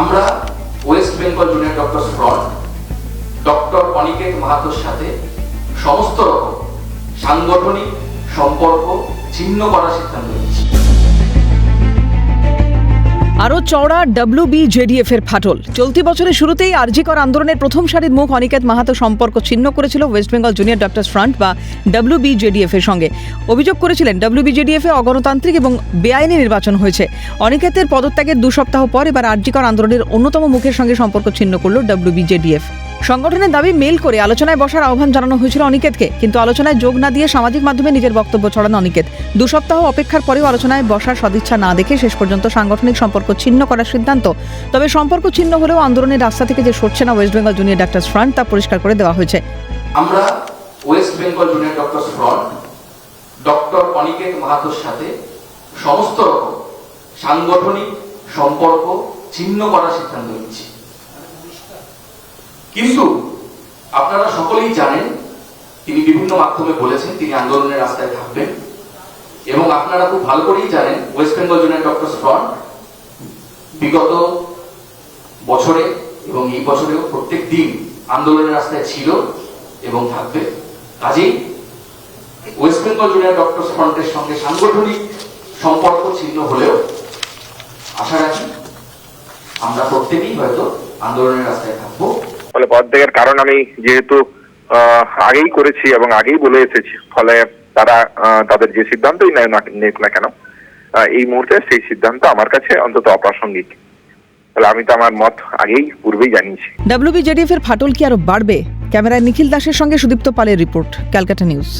আমরা West Bengal junior doctor front doctor Aniket মাহাতোর সাথে সমস্ত রকম সাংগঠনিক সম্পর্ক ছিন্ন করার সিদ্ধান্ত নিয়েছি। আরও চওড়া ডব্লিউবি জেডিএফ এর ফাটল। চলতি বছরের শুরুতেই আরজিকর আন্দোলনের প্রথম সারির মুখ অনিকেত মাহাতো সম্পর্ক ছিন্ন করেছিল west Bengal junior doctor front বা ডব্লিউবি জেডিএফ এর সঙ্গে। অভিযোগ করেছিলেন ডব্লিউবি জেডিএফ এ অগণতান্ত্রিক এবং বেআইনি নির্বাচন হয়েছে। অনিকেতের পদত্যাগের দু সপ্তাহ পর এবার আরজিকর আন্দোলনের অন্যতম মুখের সঙ্গে সম্পর্ক ছিন্ন করল ডব্লিউবি জেডিএফ সংগঠনের দাবি মেল করে আলোচনায় বসার আহ্বান জানানো হয়েছিল অনিকেতকে, কিন্তু আলোচনায় যোগ না দিয়ে সামাজিক মাধ্যমে নিজের বক্তব্য ছড়ান অনিকেত। দু সপ্তাহ অপেক্ষার পরেও আলোচনায় বসার সদিচ্ছা না দেখে শেষ পর্যন্ত সাংগঠনিক সম্পর্ক ছিন্ন করার সিদ্ধান্ত। তবে সম্পর্ক ছিন্ন হলেও আন্দোলনের রাস্তা থেকে যে সরছে না West Bengal junior doctors front তা পরিষ্কার করে দেওয়া হয়েছে। আমরা West Bengal junior doctor front doctor Aniket সাথে সমস্ত রকম সাংগঠনিক সম্পর্ক ছিন্ন করার সিদ্ধান্ত নিচ্ছি। কিন্তু আপনারা সকলেই জানেন, তিনি বিভিন্ন মাধ্যমে বলেছেন, তিনি আন্দোলনের রাস্তায় থাকবেন। এবং আপনারা খুব ভালো করেই জানেন West Bengal junior doctor front বিগত বছরে এবং এই বছরেও প্রত্যেক দিন আন্দোলনের রাস্তায় ছিল এবং থাকবে। কাজেই ওয়েস্ট বেঙ্গল জুনিয়র ডক্টর ফ্রন্টের সঙ্গে সাংগঠনিক সম্পর্ক ছিন্ন হলেও আশা রাখি আমরা প্রত্যেকেই হয়তো আন্দোলনের রাস্তায় থাকব। পদত্যাগের কারণ আমি যেহেতু আগেই করেছি এবং আগেই বলে এসেছি। ফলে তারা তাদের যে সিদ্ধান্তই নেয় না, নেক না কেন এই মুহূর্তে সেই সিদ্ধান্ত আমার কাছে অন্তত অপ্রাসঙ্গিক। তাহলে আমি তো আমার মত আগেই, পূর্বেই জানিয়েছি। ডাব্লিউবিজেডিএফ এর ফাটল কি আরও বাড়বে? ক্যামেরায় নিখিল দাসের সঙ্গে সুদীপ্ত পালের রিপোর্ট, ক্যালকাটা নিউজ।